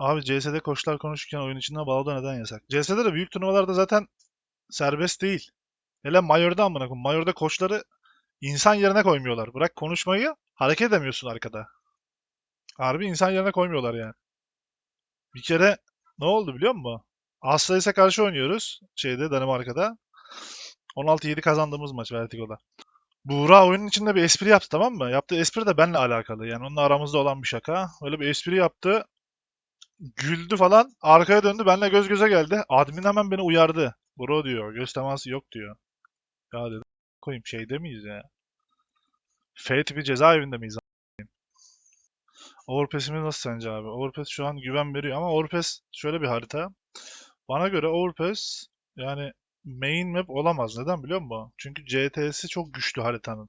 Abi CS'de koçlar konuşurken oyun içinde balada neden yasak? CS'de de büyük turnuvalarda zaten serbest değil. Hele Major'da amına koyayım. Major'da koçları insan yerine koymuyorlar. Bırak konuşmayı hareket edemiyorsun arkada. Harbi insan yerine koymuyorlar yani. Bir kere ne oldu biliyor musun? Astralis'e karşı oynuyoruz. Şeyde Danimarka'da. 16-7 kazandığımız maç Vertigo'da. Buğra oyunun içinde bir espri yaptı tamam mı? Yaptığı espri de benimle alakalı. Yani onunla aramızda olan bir şaka. Öyle bir espri yaptı. Güldü falan. Arkaya döndü. Benimle göz göze geldi. Admin hemen beni uyardı. Bro diyor. Göz teması yok diyor. Ya dedim. Koyayım şeyde miyiz ya? F tipi cezaevinde miyiz? Overpass'imiz nasıl sence abi? Overpass şu an güven veriyor ama Overpass şöyle bir harita. Bana göre Overpass yani main map olamaz. Neden biliyor musun? Çünkü CTS'i çok güçlü haritanın.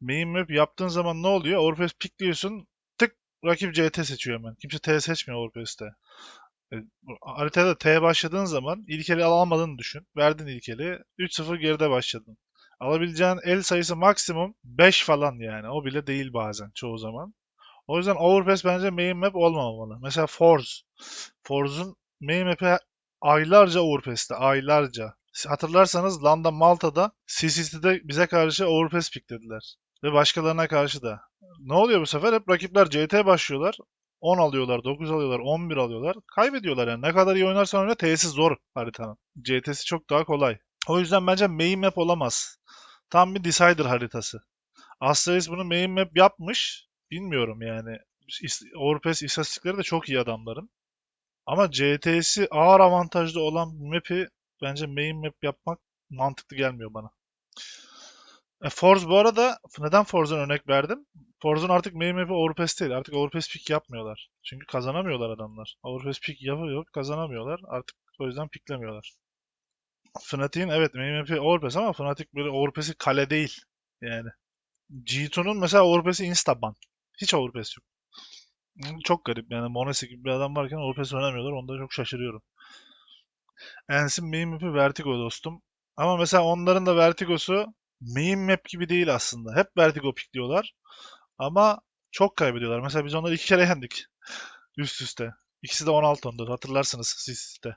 Main map yaptığın zaman ne oluyor? Overpass pikliyorsun. Rakip CT seçiyor hemen. Kimse T seçmiyor Overpass'te. E, haritada T başladığın zaman ilk eli alamadığını düşün. Verdin ilk eli. 3-0 geride başladın. Alabileceğin el sayısı maksimum 5 falan yani. O bile değil bazen çoğu zaman. O yüzden Overpass bence main map olmamalı. Mesela Force. Force'un main map'i aylarca Overpass'te. Aylarca. Hatırlarsanız Landa Malta'da CCT'de bize karşı Overpass piklediler. Ve başkalarına karşı da. Ne oluyor bu sefer? Hep rakipler CT başlıyorlar. 10 alıyorlar, 9 alıyorlar, 11 alıyorlar. Kaybediyorlar yani. Ne kadar iyi oynarsan oyna T'si zor haritanın. CT'si çok daha kolay. O yüzden bence main map olamaz. Tam bir decider haritası. Astralis bunu main map yapmış. Bilmiyorum yani. Overpass istatistikleri de çok iyi adamların. Ama CT'si ağır avantajlı olan map'i bence main map yapmak mantıklı gelmiyor bana. E, Force bu arada neden Force'dan örnek verdim? Force'un artık main map'i Overpass değil. Artık Overpass pick yapmıyorlar. Çünkü kazanamıyorlar adamlar. Overpass pick yapıyor, kazanamıyorlar. Artık o yüzden picklemiyorlar. Fnatic'in evet main map'i Overpass ama Fnatic böyle Overpass'i kale değil. Yani. G2'nun mesela Overpass'i instaban. Hiç Overpass yok. Çok garip yani Monesi gibi bir adam varken Overpass oynamıyorlar. Onda çok şaşırıyorum. Ens'in main Vertigo dostum. Ama mesela onların da Vertigo'su main map gibi değil aslında. Hep Vertigo pickliyorlar. Ama çok kaybediyorlar. Mesela biz onları iki kere yendik. Üst üste. İkisi de 16 14 hatırlarsınız sizde.